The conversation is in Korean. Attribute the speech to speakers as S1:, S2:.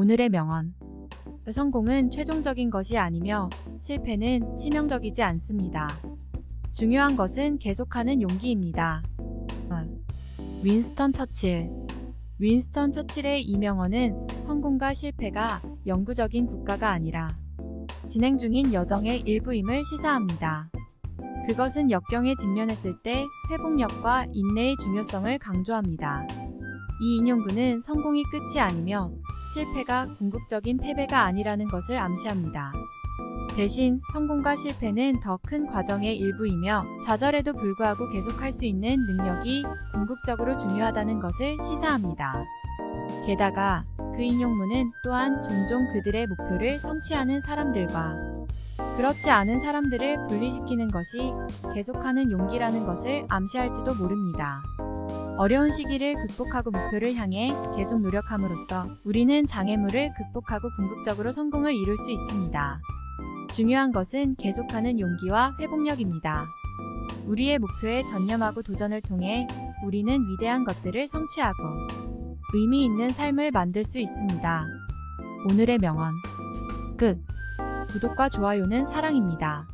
S1: 오늘의 명언. 성공은 최종적인 것이 아니며 실패는 치명적이지 않습니다. 중요한 것은 계속하는 용기입니다. 어. 윈스턴 처칠. 윈스턴 처칠의 이 명언은 성공과 실패가 영구적인 국가가 아니라 진행 중인 여정의 일부임을 시사합니다. 그것은 역경에 직면했을 때 회복력과 인내의 중요성을 강조합니다. 이 인용구는 성공이 끝이 아니며 실패가 궁극적인 패배가 아니라는 것을 암시합니다. 대신 성공과 실패는 더 큰 과정의 일부이며 좌절에도 불구하고 계속할 수 있는 능력이 궁극적으로 중요하다는 것을 시사합니다. 게다가 그 인용문은 또한 종종 그들의 목표를 성취하는 사람들과 그렇지 않은 사람들을 분리시키는 것이 계속하는 용기라는 것을 암시할지도 모릅니다. 어려운 시기를 극복하고 목표를 향해 계속 노력함으로써 우리는 장애물을 극복하고 궁극적으로 성공을 이룰 수 있습니다. 중요한 것은 계속하는 용기와 회복력입니다. 우리의 목표에 전념하고 도전을 통해 우리는 위대한 것들을 성취하고 의미 있는 삶을 만들 수 있습니다. 오늘의 명언 끝. 구독과 좋아요는 사랑입니다.